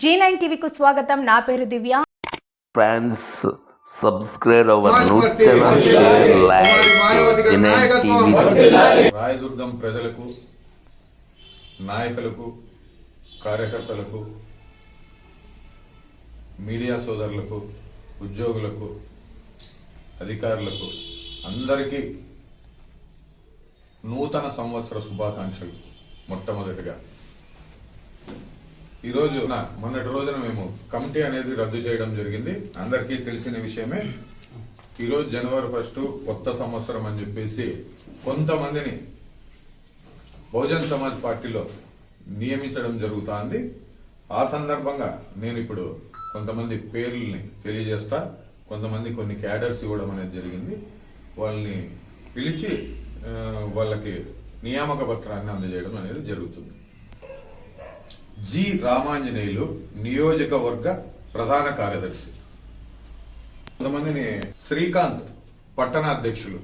G nine టీవీకు స్వాగతం. నా పేరు దివ్య. మాయావతి గారి Genet నాయకత్వం TV రాయదుర్గం ప్రజలకు నాయకులకు కార్యకర్తలకు మీడియా సోదరులకు ఉద్యోగులకు అధికారులకు అందరికీ నూతన సంవత్సర శుభాకాంక్షలు మొట్టమొదటిగా. ఈరోజు నా- మొన్నటి రోజున మేము కమిటీ అనేది రద్దు చేయడం జరిగింది. అందరికీ తెలిసిన విషయమే. ఈరోజు జనవరి ఫస్ట్ కొత్త సంవత్సరం అని చెప్పేసి కొంతమందిని బహుజన్ సమాజ్ పార్టీలో నియమించడం జరుగుతోంది. ఆ సందర్భంగా నేను ఇప్పుడు కొంతమంది పేర్లని తెలియజేస్తా. కొంతమంది కొన్ని క్యాడర్స్ ఇవ్వడం అనేది జరిగింది. వాళ్ళని పిలిచి వాళ్ళకి నియామక పత్రాన్ని అందజేయడం అనేది జరుగుతుంది. జి రామాంజనేయులు నియోజకవర్గ ప్రధాన కార్యదర్శి. కొంతమందిని శ్రీకాంత్ పట్టణ అధ్యక్షులు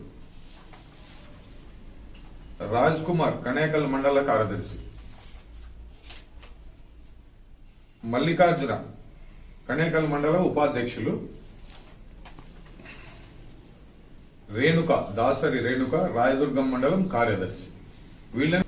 రాజ్ కుమార్ కణేకల్ మండల కార్యదర్శి. మల్లికార్జున కణేకల్ మండల ఉపాధ్యక్షులు. రేణుక దాసరి రేణుక రాయదుర్గం మండలం కార్యదర్శి. వీళ్ళని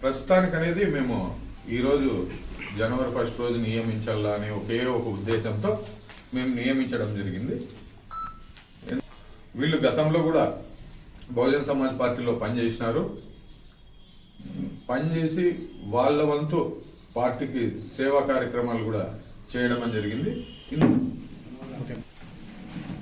ప్రస్తుతానికి అనేది మేము ఈ రోజు జనవరి ఫస్ట్ రోజు నియమించాలా అనే ఒకే ఒక ఉద్దేశంతో మేము నియమించడం జరిగింది. వీళ్ళు గతంలో కూడా బహుజన్ సమాజ్ పార్టీలో పనిచేసినారు. పనిచేసి వాళ్ళ వంతు పార్టీకి సేవా కార్యక్రమాలు కూడా చేయడం అని జరిగింది